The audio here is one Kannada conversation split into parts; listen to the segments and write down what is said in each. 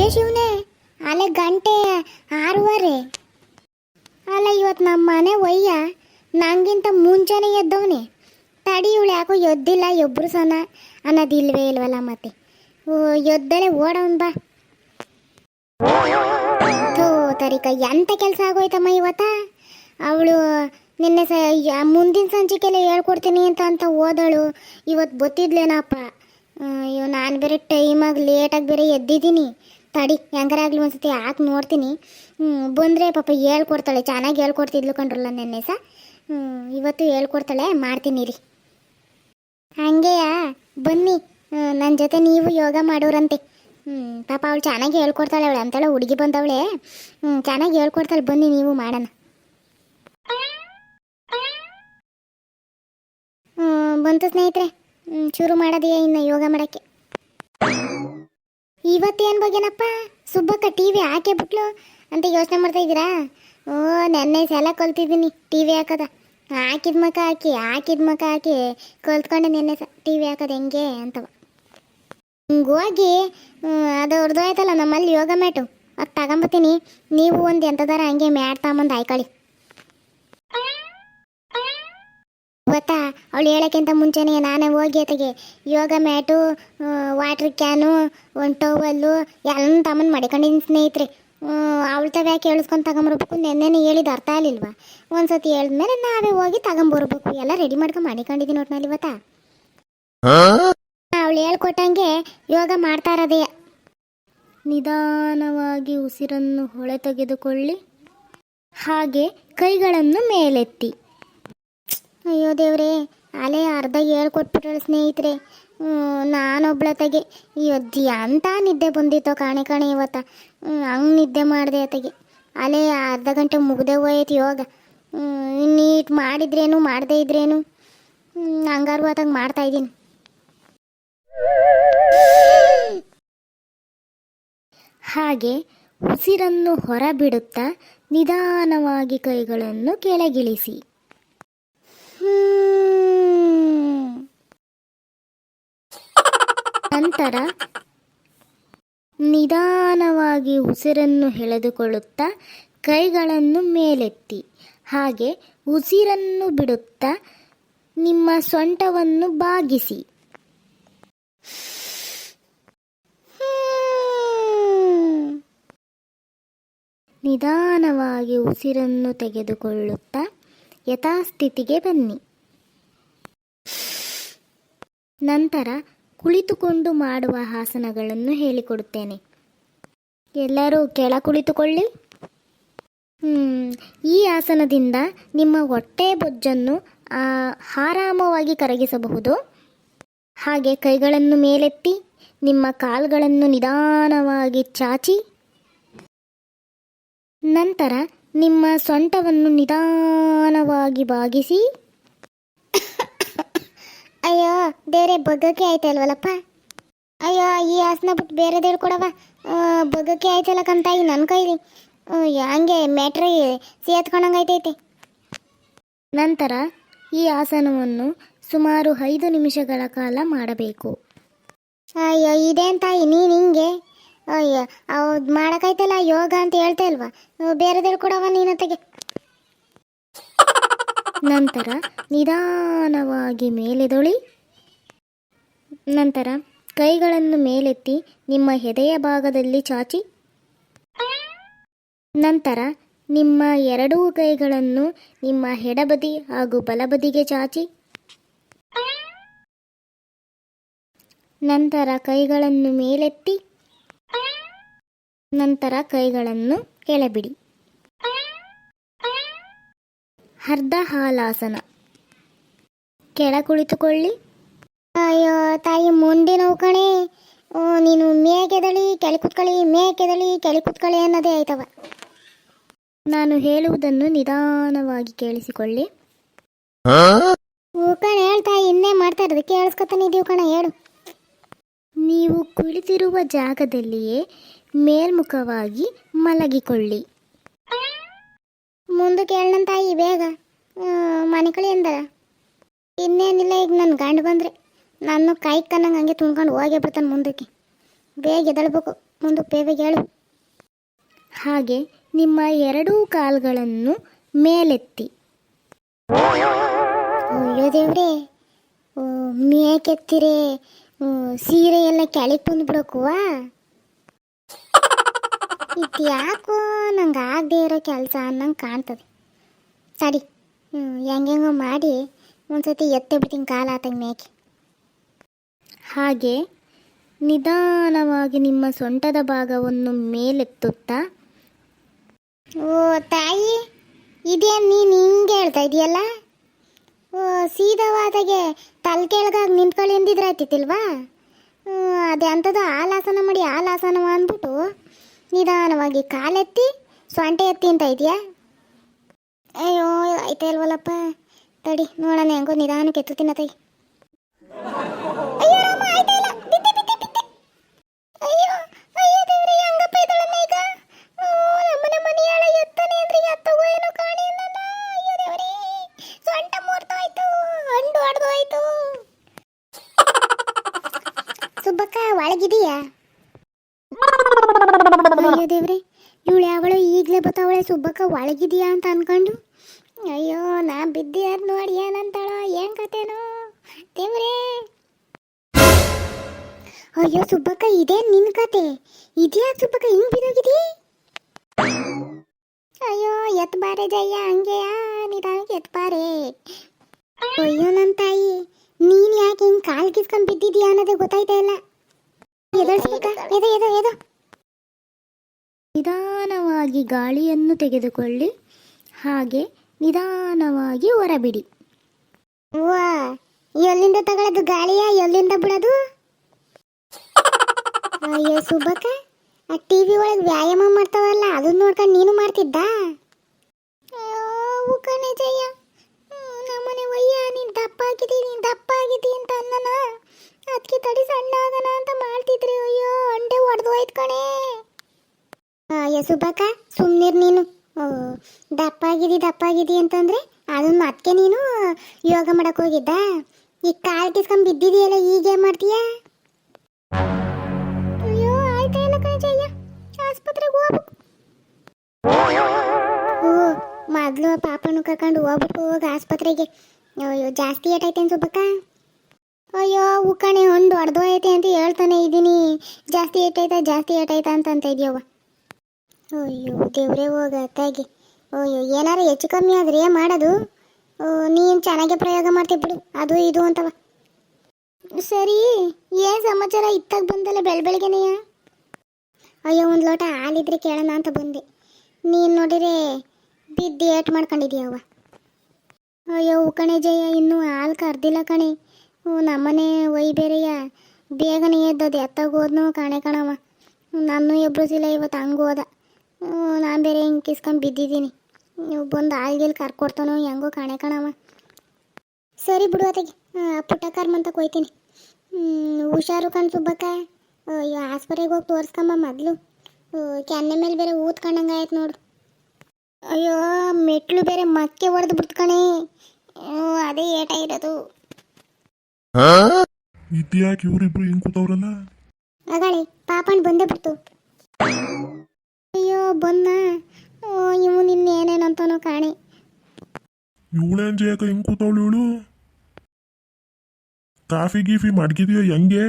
ಅಯ್ಯೋ ಶಿವನೇ? ಅಲ್ಲೇ ಗಂಟೆ ಆರೂವರೆ. ಅಲ್ಲ ಇವತ್ತು ನಮ್ಮ ಮನೆ ಒಯ್ಯ. ನಂಗಿಂತ ಮುಂಚೆನೆ ಎದ್ದವನೆ. ತಡಿ ಇವಳು ಯಾಕೋ ಎದ್ದಿಲ್ಲ ಒಬ್ರು ಸನ ಅನ್ನೋದಿಲ್ವೇ ಇಲ್ವಲ್ಲ ಮತ್ತೆ. ಓ, ಎದ್ದಲೆ ಓಡವನ್ ಬಾ. ತರಿಕ, ಎಂತ ಕೆಲಸ ಆಗೋಯ್ತಮ್ಮ ಇವತ್ತ? ಅವಳು ನಿನ್ನೆ ಸ ಮುಂದಿನ ಸಂಚಿಕೆಲ್ಲ ಹೇಳ್ಕೊಡ್ತೀನಿ ಅಂತ ಅಂತ ಓದಳು ಇವತ್ತು ಗೊತ್ತಿದ್ಲೇನಪ್ಪ ಅಯ್ಯೋ, ನಾನು ಬೇರೆ ಟೈಮಾಗಿ ಲೇಟಾಗಿ ಬೇರೆ ಎದ್ದಿದ್ದೀನಿ. ತಡಿ, ಹೆಂಗಾರಾಗ್ಲಿ ಒಂದ್ಸತಿ ಹಾಕಿ ನೋಡ್ತೀನಿ. ಬಂದರೆ ಪಾಪ ಹೇಳ್ಕೊಡ್ತಾಳೆ. ಚೆನ್ನಾಗಿ ಹೇಳ್ಕೊಡ್ತಿದ್ಲು ಕಂಡ್ರಲ್ಲ ನೆನ್ನೆ ಸಹ ಇವತ್ತು ಹೇಳ್ಕೊಡ್ತಾಳೆ, ಮಾಡ್ತೀನಿ ರೀ ಹಂಗೆಯಾ? ಬನ್ನಿ. ನನ್ನ ಜೊತೆ ನೀವು ಯೋಗ ಮಾಡೋರಂತೆ. ಪಾಪ ಅವಳು ಚೆನ್ನಾಗಿ ಹೇಳ್ಕೊಡ್ತಾಳೆ ಅವಳು. ಅಂತಾಳೆ ಹುಡುಗಿ ಬಂದವಳೆ. ಚೆನ್ನಾಗಿ ಹೇಳ್ಕೊಡ್ತಾಳೆ. ಬನ್ನಿ ನೀವು ಮಾಡೋಣ. ಬಂತು ಸ್ನೇಹಿತರೆ. ಶುರು ಮಾಡೋದೆಯಾ ಇನ್ನು ಯೋಗ ಮಾಡೋಕ್ಕೆ? ಇವತ್ತೇನು ಬಗ್ಗೆನಪ್ಪ ಸುಬ್ಬಕ್ಕ ಟಿ ವಿ ಹಾಕೇ ಬಿಟ್ಲು ಅಂತ ಯೋಚನೆ ಮಾಡ್ತಾ ಇದ್ದೀರಾ? ಓ, ನೆನ್ನೆ ಸಲ ಕಲ್ತಿದ್ದೀನಿ ಟಿ ವಿ ಹಾಕೋದ. ಹಾಕಿದ ಮಕ ಹಾಕಿ, ಹಾಕಿದ ಮಕ ಹಾಕಿ ಕಲ್ತ್ಕೊಂಡೆ ನೆನ್ನೆ ಸ ಟಿ ವಿ ಹಾಕೋದು ಹೆಂಗೆ ಅಂತವ. ಹಿಂಗೆ ಅದು ಹೊಡೆದೋಯ್ತಲ್ಲ ನಮ್ಮಲ್ಲಿ ಯೋಗ ಮ್ಯಾಟು. ಅದು ತಗೊಂಬತ್ತೀನಿ. ನೀವು ಒಂದು ಎಂಥದಾರ ಹಂಗೆ ಮ್ಯಾಟ್ ತಗೊಂಬಂದು ಆಯ್ಕೊಳ್ಳಿ ಗೊತ್ತಾ? ಅವಳು ಹೇಳೋಕ್ಕಿಂತ ಮುಂಚೆನೇ ನಾನೇ ಹೋಗಿ ಅತ್ತಿಗೆ ಯೋಗ ಮ್ಯಾಟು ವಾಟ್ರ್ ಕ್ಯಾನು ಒಂದು ಟವಲ್ಲು ಎಲ್ಲ ತಮ್ಮನ್ ಮಡಿಕೊಂಡಿದ್ದೀನಿ ಸ್ನೇಹಿತರೆ. ಅವಳು ತವ ಯಾಕೆ ಕೇಳಿಸ್ಕೊಂಡು ತಗೊಂಬರ್ಬೇಕು? ನೆನ್ನೆನೆ ಹೇಳಿದ ಅರ್ಥ ಆಗಲಿಲ್ವಾ? ಒಂದ್ಸತಿ ಹೇಳಿದ್ಮೇಲೆ ನಾವೇ ಹೋಗಿ ತಗೊಂಬರ್ಬೇಕು. ಎಲ್ಲ ರೆಡಿ ಮಾಡ್ಕೊಂಡು ಮಾಡಿಕೊಂಡಿದ್ದೀನಿ ಒಟ್ಟಿನಲ್ಲಿ ಇವತ್ತಾ ಅವಳು ಹೇಳ್ಕೊಟ್ಟಂಗೆ ಯೋಗ ಮಾಡ್ತಾ ಇರೋದೇ. ನಿಧಾನವಾಗಿ ಉಸಿರನ್ನು ಹೊಳೆ ತೆಗೆದುಕೊಳ್ಳಿ. ಹಾಗೆ ಕೈಗಳನ್ನು ಮೇಲೆತ್ತಿ. ಅಯ್ಯೋ ದೇವ್ರೇ, ಅಲೆ ಅರ್ಧ ಹೇಳ್ಕೊಟ್ಬಿಟ್ರಳು ಸ್ನೇಹಿತರೆ. ನಾನೊಬ್ಳತೆಗೆ ಇವತ್ತು ಅಂತ ನಿದ್ದೆ ಬಂದಿತ್ತೋ ಕಾಣೆ ಕಾಣೆ ಇವತ್ತ. ಹಂಗೆ ನಿದ್ದೆ ಮಾಡಿದೆ ಅತೆಗೆ. ಅಲೆ ಅರ್ಧ ಗಂಟೆ ಮುಗ್ದೆ ಹೋಯ್ತು ಯೋಗ ನೀಟ್ ಮಾಡಿದ್ರೇನು, ಮಾಡದೇ ಇದ್ರೇನು? ಹಂಗಾರು ಅದಾಗ ಮಾಡ್ತಾ ಇದ್ದೀನಿ. ಹಾಗೆ ಉಸಿರನ್ನು ಹೊರಬಿಡುತ್ತಾ ನಿಧಾನವಾಗಿ ಕೈಗಳನ್ನು ಕೆಳಗಿಳಿಸಿ. ನಂತರ ನಿಧಾನವಾಗಿ ಉಸಿರನ್ನು ಎಳೆದುಕೊಳ್ಳುತ್ತಾ ಕೈಗಳನ್ನು ಮೇಲೆತ್ತಿ. ಹಾಗೆ ಉಸಿರನ್ನು ಬಿಡುತ್ತಾ ನಿಮ್ಮ ಸೊಂಟವನ್ನು ಬಾಗಿಸಿ. ನಿಧಾನವಾಗಿ ಉಸಿರನ್ನು ತೆಗೆದುಕೊಳ್ಳುತ್ತಾ ಯಥಾಸ್ಥಿತಿಗೆ ಬನ್ನಿ. ನಂತರ ಕುಳಿತುಕೊಂಡು ಮಾಡುವ ಆಸನಗಳನ್ನು ಹೇಳಿಕೊಡುತ್ತೇನೆ. ಎಲ್ಲರೂ ಕೆಳ ಕುಳಿತುಕೊಳ್ಳಿ. ಈ ಆಸನದಿಂದ ನಿಮ್ಮ ಹೊಟ್ಟೆ ಬೊಜ್ಜನ್ನು ಆರಾಮವಾಗಿ ಕರಗಿಸಬಹುದು. ಹಾಗೆ ಕೈಗಳನ್ನು ಮೇಲೆತ್ತಿ, ನಿಮ್ಮ ಕಾಲುಗಳನ್ನು ನಿಧಾನವಾಗಿ ಚಾಚಿ. ನಂತರ ನಿಮ್ಮ ಸೊಂಟವನ್ನು ನಿಧಾನವಾಗಿ ಬಾಗಿಸಿ. ಅಯ್ಯೋ, ಬೇರೆ ಬಗ್ಗಕ್ಕೆ ಆಯ್ತಲ್ವಲ್ಲಪ್ಪ ಅಯ್ಯೋ, ಈ ಆಸನ ಬಿಟ್ಟು ಬೇರೆ ದೇವ್ರು ಕೊಡವ? ಬಗ್ಗಕ್ಕೆ ಆಯ್ತಲ್ಲ ಕಂತಾಯಿ ನನ್ನ ಕೈಲಿ. ಹಂಗೆ ಮ್ಯಾಟ್ರಿ ಸೇತ್ಕೊಂಡಂಗೈತೈತೆ ನಂತರ ಈ ಆಸನವನ್ನು ಸುಮಾರು ಐದು ನಿಮಿಷಗಳ ಕಾಲ ಮಾಡಬೇಕು. ಅಯ್ಯೋ ಇದೇನ್ ತಾಯಿ ನೀನು ಹಿಂಗೆ? ಅಯ್ಯೋ ಯೋಗ ಅಂತ ಹೇಳ್ತಾ ಇಲ್ವಾ? ಬೇರೆದೇಳು ಕೊಡವ ನಂತರ ನಿಧಾನವಾಗಿ ಮೇಲೆದೊಳಿ. ನಂತರ ಕೈಗಳನ್ನು ಮೇಲೆತ್ತಿ ನಿಮ್ಮ ಹೆದೆಯ ಭಾಗದಲ್ಲಿ ಚಾಚಿ. ನಂತರ ನಿಮ್ಮ ಎರಡೂ ಕೈಗಳನ್ನು ನಿಮ್ಮ ಎಡಬದಿ ಹಾಗೂ ಬಲಬದಿಗೆ ಚಾಚಿ. ನಂತರ ಕೈಗಳನ್ನು ಮೇಲೆತ್ತಿ ನಂತರ ಕೈಗಳನ್ನು ಕೆಳಬಿಡಿ ಅರ್ಧ ಹಾಲಾಸನ. ಕೆಳ ಕುಳಿತುಕೊಳ್ಳಿ. ಅಯ್ಯೋ ತಾಯಿ ಮುಂದೆ ನೋವು ಕಣೆ. ಓ, ನೀನು ಮೇಕೆದಳಿ ಕೆಳ ಕುತ್ಕೊಳ್ಳಿ ಮೇಕೆದಳಿ ಕೆಳ ಕುತ್ಕೊಳ್ಳಿ ಅನ್ನೋದೇ ಆಯ್ತವ. ನಾನು ಹೇಳುವುದನ್ನು ನಿಧಾನವಾಗಿ ಕೇಳಿಸಿಕೊಳ್ಳಿ. ಕಣ ಹೇಳ್ತಾ ಇನ್ನೇ ಮಾಡ್ತಾ ಇರೋದು. ಕೇಳಿಸ್ಕೊತಾನೆ ಇದೀವಿ ಕಣ ಹೇಳು. ನೀವು ಕುಳಿತಿರುವ ಜಾಗದಲ್ಲಿಯೇ ಮೇಲ್ಮುಖವಾಗಿ ಮಲಗಿಕೊಳ್ಳಿ. ಮುಂದೆ ಹೇಳಣ್ಣ ತಾಯಿ ಬೇಗ ಮನೆ ಕಳಿ ಇನ್ನೇನಿಲ್ಲ, ಈಗ ನನ್ನ ಗಂಡು ಬಂದರೆ. ನಾನು ಕೈ ಕನ್ನಂಗೆ ಹಂಗೆ ತುಂಬ್ಕೊಂಡು ಹೋಗೇ ಬಿಡ್ತಾನೆ ಮುಂದಕ್ಕೆ. ಬೇಗ ಎದಳ್ಬೇಕು ಮುಂದಕ್ಕೆ ಬೇಗ ಹೇಳು. ಹಾಗೆ ನಿಮ್ಮ ಎರಡೂ ಕಾಲುಗಳನ್ನು ಮೇಲೆತ್ತಿ. ಅಯ್ಯೋ ದೇವ್ರೆ ಮೇಕೆತ್ತಿರೆ ಸೀರೆ ಎಲ್ಲ ಕೆಳಗೆ ಬಂದ್ಬಿಡಕ್ಕುವಾ ಇದು ಯಾಕೋ ನಂಗೆ ಆಗದೆ ಇರೋ ಕೆಲಸ ಅನ್ನಂಗೆ ಕಾಣ್ತದೆ. ತಡಿ ಹೆಂಗೆಂಗೋ ಮಾಡಿ ಒಂದ್ಸತಿ ಎತ್ತೆ ಬಿಡ್ತೀನಿ ಕಾಲ ಆತಂಗೆ ಮೇಕೆ. ಹಾಗೆ ನಿಧಾನವಾಗಿ ನಿಮ್ಮ ಸೊಂಟದ ಭಾಗವನ್ನು ಮೇಲೆತ್ತುತ್ತಾ? ಓ, ತಾಯಿ ಇದೇನು ನೀನು ಹಿಂಗೆ ಹೇಳ್ತಾ ಇದೆಯಲ್ಲ? ಓ, ಸೀದವಾದಾಗೆ ತಲೆ ಕೆಳಗಾಗಿ ನಿಂತ್ಕೊಳ್ಳಿ ಎಂದಿದ್ರೆ ಆಯ್ತಿತ್ತಿಲ್ವಾ ಅದೇ ಅಂಥದ್ದು ಆಲಾಸನ ಮಾಡಿ ಆಲಾಸನವ ಅಂದ್ಬಿಟ್ಟು ನಿಧಾನವಾಗಿ ಕಾಲೆತ್ತಿ ಸೊಂಟೆ ಎತ್ತಿ ಅಂತ ಇದೆಯಾ? ಅಯ್ಯೋ ಐತೆ ಇಲ್ವಲ್ಲಪ್ಪ ತಡಿ, ನೋಡೋಣ ಹೆಂಗೋ ನಿಧಾನಕ್ಕೆ ಎತ್ತುತ್ತೀನ ತೈ ಅಯ್ಯೋ ದೇವ್ರೆ, ಇವಳು ಯಾವಳು ಈಗಲೇ ಬತ್ತಾವಳೆ, ಸುಬ್ಬಕ್ಕ ಒಳಗಿದೀಯಾ ಅಂತ ಅನ್ಕೊಂಡು. ಅಯ್ಯೋ, ನಾ ಬಿದ್ದಿ ಅದ್ ನೋಡಿ ಏನಂತಾಳೋ, ಏನ್ ಕತೆನೋ ದೇವ್ರೇ. ಅಯ್ಯೋ, ಸುಬ್ಬಕ್ಕ, ಇದೇ ನಿನ್ ಕತೆ. ಇದ್ಯಾಕ್ ಸುಬ್ಬಕ್ಕ, ಹಿಂಗ್ ಬಿದ್ದೋಗಿದಿ ಅಯ್ಯೋ, ಎತ್ ಬಾರೆ ಜಯ್ಯ ಹಂಗೆಯ ನಿಧಾನಕ್ಕೆ ಎತ್ ಬಾರೆ. ಅಯ್ಯೋ, ನನ್ ತಾಯಿ, ನೀನ್ ಯಾಕೆ ಹಿಂಗ್ ಕಾಲ್ ಕಿಸ್ಕೊಂಡ್ ಬಿದ್ದಿದ್ಯಾ ಅನ್ನೋದೇ ಗೊತ್ತಾಯ್ತಾ ಇಲ್ಲ. ಎದ ಎದ ಎದ. ನಿಧಾನವಾಗಿ ಗಾಳಿಯನ್ನು ತೆಗೆದುಕೊಳ್ಳಿ. ಹಾಗೆ ನಿಧಾನವಾಗಿ ಹೊರಬಿಡಿ. ವಾ ಎಲ್ಲಿಂದ ತಗೊಳ್ಳೋದು ಗಾಳಿಯ ಎಲ್ಲಿಂದ ಬಿಡೋದು? ಅಯ್ಯೋ ಸುಬ್ಬಕ್ಕ ಆ ಟಿವಿ ಒಳಗೆ ವ್ಯಾಯಾಮ ಮಾಡ್ತಾವಲ್ಲ ಅದನ್ನ ನೋಡ್ಕೊಂಡು ನೀನು ಮಾಡ್ತಿದ್ದ? ಕಣೆ ಜಯ್ಯ ನಮ್ಮನೆ ವಯ್ಯ ನೀನು ದಪ್ಪ ಆಗಿದ್ದಿ ನೀನು ದಪ್ಪ ಆಗಿದ್ದಿ ಅಂತ ಅನ್ನನ ಅದಕ್ಕೆ ತಡಿ ಸಣ್ಣ ಆಗಣ ಅಂತ ಮಾಡ್ತಿದ್ರಿ ಅಯ್ಯೋ ಅಂಡೆ ಹೊಡೆದು ಹೋಯ್ತು ಕಣೆ. ಅಯ್ಯೋ ಸುಬ್ಬಕ್ಕ ಸುಮ್ಮನಿರ್ ನೀನು. ದಪ್ಪ ಆಗಿದಿ ದಪ್ಪ ಆಗಿದಿ ಅಂತಂದ್ರೆ ಅದನ್ನ ಮತ್ತೆ ನೀನು ಯೋಗ ಮಾಡಕ್ ಹೋಗಿದ್ದ? ಈಗ ಕಾಲ್ ಕಿಸ್ಕೊಂಡ್ ಬಿದ್ದಿದೆಯಲ್ಲ, ಈಗ ಏನ್ ಮಾಡ್ತೀಯ? ಅಯ್ಯೋ, ಆಯ್ತಾ ಇಲ್ಲ ಕಣೆ ಜಯ್ಯ ಆಸ್ಪತ್ರೆಗೆ ಹೋಗ್ಬೇಕು ಓ, ಮೊದ್ಲು ಪಾಪನು ಕರ್ಕೊಂಡು ಹೋಗ್ಬಿಟ್ಟು ಹೋಗ ಆಸ್ಪತ್ರೆಗೆ. ಅಯ್ಯೋ, ಜಾಸ್ತಿ ಏಟೈತೆ ಸುಬ್ಬಕ್ಕ? ಅಯ್ಯೋ ಉಕ್ಕಣೆ ಹೊಂಡು ಅರ್ಧ ಐತೆ ಅಂತ ಹೇಳ್ತಾನೆ ಇದ್ದೀನಿ ಜಾಸ್ತಿ ಏಟೈತ ಜಾಸ್ತಿ ಏಟೈತ ಅಂತ ಅಂತ ಇದೆಯವ್ವ. ಅಯ್ಯೋ, ದೇವರೇ, ಹೋಗ ಅತ್ತಾಗಿ. ಅಯ್ಯೋ, ಏನಾರು ಹೆಚ್ಚು ಕಮ್ಮಿ ಆದ್ರೆ ಏನು ಮಾಡೋದು? ನೀನು ಚೆನ್ನಾಗೆ ಪ್ರಯೋಗ ಮಾಡ್ತೀವಿ ಬಿಡು. ಅದು ಇದು ಅಂತವ. ಸರಿ, ಏನು ಸಮಾಚಾರ ಇತ್ತಾಗ ಬಂದಲ್ಲ ಬೆಳ ಬೆಳಗ್ಗೆನೆಯ? ಅಯ್ಯೋ, ಒಂದು ಲೋಟ ಹಾಲಿದ್ರೆ ಕೇಳೋಣ ಅಂತ ಬಂದೆ. ನೀನು ನೋಡಿರೆ ಬಿದ್ದು ಏಟ್ ಮಾಡ್ಕೊಂಡಿದ್ಯಾವ ಅಯ್ಯೋ, ಕಣೆ ಜಯ, ಇನ್ನೂ ಹಾಲು ಕರ್ದಿಲ್ಲ ಕಣೆ. ನಮ್ಮನೆ ಒಯ್ ಬೇರೆಯ ಬೇಗನೆ ಎದ್ದದು. ಎತ್ತಾಗ ಹೋದ್ನೋ ಕಾಣೆ ಕಣವ ನಾನು ಎಬ್ಬಿಸಿಲ್ಲ ಇವತ್ತು ಹಂಗೆ ಹೋದ. ನಾನು ಬೇರೆ ಹಿಂಗೆ ಕಿಸ್ಕೊಂಡು ಬಿದ್ದಿದ್ದೀನಿ. ನೀವು ಬಂದು ಹಾಲ್ಗಿಲ್ ಕರ್ಕೊಡ್ತಾನೋ ಹೆಂಗೋ ಕಾಣೆ ಕಣವ ಸರಿ ಬಿಡು ಅತ್ತಿಗೆ. ಪುಟ್ಟ ಕರ್ಮಂತ ಕೊಯ್ತೀನಿ. ಹುಷಾರು ಕಣ್ ಸುಬ್ಬಕ್ಕ. ಅಯ್ಯೋ ಆಸ್ಪತ್ರೆಗೆ ಹೋಗಿ ತೋರಿಸ್ಕೊಂಬ ಮೊದಲು. ಕೆನ್ನೆ ಮೇಲೆ ಬೇರೆ ಊದ್ಕೊಂಡಂಗೆ ಆಯ್ತು ನೋಡು. ಅಯ್ಯೋ ಮೆಟ್ಲು ಬೇರೆ ಮಕ್ಕೆ ಹೊಡೆದು ಬಿಡ್ತಕಣೆ ಅದೇ ಏಟ ಇರೋದು. ಇದ್ಯಾಕೆ ಇವರಿಬ್ರು ಹಿಂಗೆ ಕೂತವ್ರಲ್ಲ? ಅಗಾಳೆ ಪಾಪಣ್ಣ ಬಂದೇ ಬಿಡ್ತು ಅಯ್ಯೋ ಬಂದ ಇವು ನಿನ್ನ ಏನೇನಂತಾನೋ ಕಾಣೆ ಇವಳೇನ್ ಜಯಕ ಹಿಂಗ್ ಕೂತವಳು ಇವಳು? ಕಾಫಿ ಗೀಫಿ ಮಡ್ಗಿದ್ಯೋ ಹೆಂಗೆ?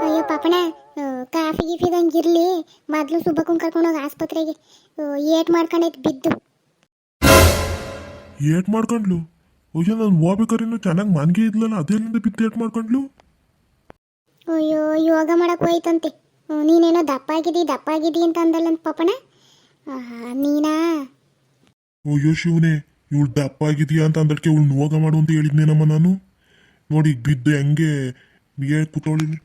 ಅಯ್ಯೋ ಪಾಪಣ್ಣ ಆ, ಕಾಫಿ ಗೀಫಿದಂಗೆ ಇರಲಿ. ಮೊದಲು ಸುಬ್ಬಕ್ಕನ್ ಕರ್ಕೊಂಡೋಗಿ ಆಸ್ಪತ್ರೆಗೆ. ಏಟ್ ಮಾಡ್ಕೊಂಡೈತೆ ಬಿದ್ದು. ಏಟ್ ಮಾಡ್ಕೊಂಡ್ಲು? ಅಯ್ಯೋ ನಾನು ಹೋಗ್ಬೇಕಾರೇನು ಚೆನ್ನಾಗಿ ಮನ್ಗೆ ಇದ್ಲಲ್ಲ ಅದೆಲ್ಲಿಂದ ಬಿದ್ದು ಏಟ್ ಮಾಡ್ಕೊಂಡ್ಲು? ಅಯ್ಯೋ ಯೋಗ ಮಾಡಕ್ ಹೋಯ್ತಂತೆ. ನೀನೇನೋ ದಪ್ಪ ಆಗಿದಿ ದಪ್ಪ ಆಗಿದಿ ಅಂತ ಅಂದಲ್ಲಂತ ಪಾಪಣ್ಣ. ಆಹಾ, ನೀನಾ? ಅಯ್ಯೋ ಶಿವನೇ, ಇವಳು ದಪ್ಪ ಆಗಿದ್ಯಾ ಅಂತ ಅಂದಕ್ಕೆ ಇವಳು ನೋಗ ಮಾಡು ಅಂತ ಹೇಳಿದ್ನೇನಮ್ಮ ನಾನು. ನೋಡಿ, ಬಿದ್ದು ಹೆಂಗೆ ಹೇಳಿ ಕೂತವಳಿಲ್ಲಿ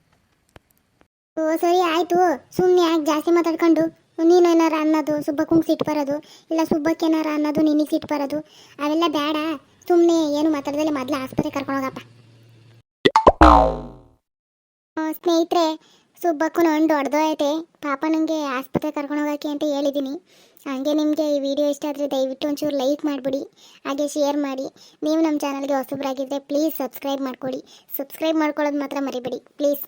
ಓ, ಸರಿ ಆಯ್ತು. ಸುಮ್ಮನೆ ಯಾಕೆ ಜಾಸ್ತಿ ಮಾತಾಡ್ಕೊಂಡು? ನೀನು ಏನಾರ ಅನ್ನೋದು, ಸುಬ್ಬಕ್ಕಂಗೆ ಸಿಟ್ಟು ಬರೋದು, ಇಲ್ಲ ಸುಬ್ಬಕ್ಕೆ ಏನಾರ ಅನ್ನೋದು, ನಿನಗೆ ಸಿಟ್ಟು ಬರೋದು, ಅವೆಲ್ಲ ಬೇಡ ಸುಮ್ಮನೆ ಏನು ಮಾತಾಡ್ದಲೆ ಮೊದಲು ಆಸ್ಪತ್ರೆ ಕರ್ಕೊಂಡೋಗಪ್ಪ ಸ್ನೇಹಿತರೆ ಸುಬ್ಬಕ್ಕೂ ದೊಡ್ಡದೋ ಐತೆ ಪಾಪ ನನಗೆ ಆಸ್ಪತ್ರೆ ಕರ್ಕೊಂಡೋಗಕ್ಕೆ ಅಂತ ಹೇಳಿದ್ದೀನಿ ಹಾಗೆ ನಿಮಗೆ ಈ ವಿಡಿಯೋ ಇಷ್ಟ ಆದರೆ ದಯವಿಟ್ಟು ಒಂಚೂರು ಲೈಕ್ ಮಾಡಿಬಿಡಿ, ಹಾಗೆ ಶೇರ್ ಮಾಡಿ. ನೀವು ನಮ್ಮ ಚಾನಲ್ಗೆ ಹೊಸಬ್ರಾಗಿದ್ದರೆ ಪ್ಲೀಸ್ ಸಬ್ಸ್ಕ್ರೈಬ್ ಮಾಡ್ಕೊಳ್ಳಿ. ಸಬ್ಸ್ಕ್ರೈಬ್ ಮಾಡ್ಕೊಳ್ಳೋದು ಮಾತ್ರ ಮರಿಬೇಡಿ ಪ್ಲೀಸ್